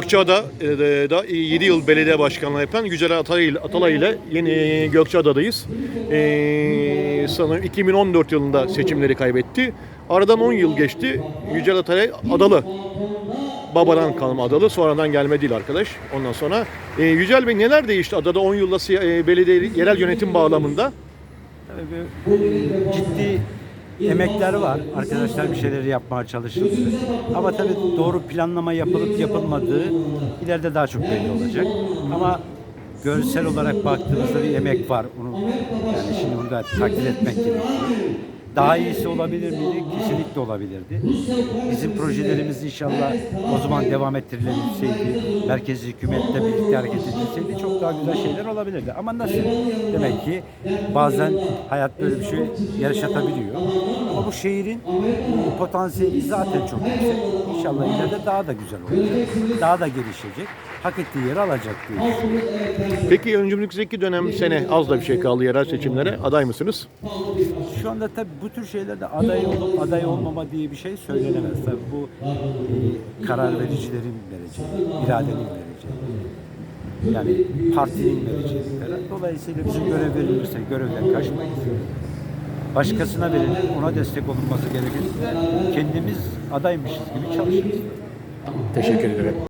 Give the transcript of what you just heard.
Gökçeada e, da 7 yıl belediye başkanlığı yapan Yücel Atalay ile, Atalay ile yeni Gökçeada'dayız. E, sanırım 2014 yılında seçimleri kaybetti. Aradan 10 yıl geçti. Yücel Atalay adalı. Babadan kalma adalı. Sonradan gelme değil arkadaş. Ondan sonra e, Yücel Bey neler değişti adada 10 yılda e, belediye yerel yönetim bağlamında? Tabii ciddi emekler var. Arkadaşlar bir şeyleri yapmaya çalışıldı. Ama tabii doğru planlama yapılıp yapılmadığı ileride daha çok belli olacak. Ama görsel olarak baktığımızda bir emek var. Onu yani şimdi burada takdir etmek gerekiyor. Daha iyisi olabilir miydi? Kesinlikle olabilirdi. Bizim projelerimiz inşallah o zaman devam ettirilebilseydi, merkezi hükümetle birlikte hareket edilseydi çok daha güzel şeyler olabilirdi. Ama nasıl? Demek ki bazen hayat böyle bir şey yaşatabiliyor. Ama bu şehrin potansiyeli zaten çok yüksek. İnşallah ileride daha da güzel olacak. Daha da gelişecek. Hak ettiği yeri alacak diye. Peki önümüzdeki dönem sene az da bir şey kaldı yerel seçimlere. Aday mısınız? Şu anda tabii bu tür şeylerde aday olup aday olmama diye bir şey söylenemez. Tabii bu e, karar vericilerin vereceği, iradenin vereceği. Yani partinin vereceği bir. Dolayısıyla bize görev verilirse görevden kaçmayız. Başkasına verilir, ona destek olunması gerekirse kendimiz adaymışız gibi çalışırız. Teşekkür ederim.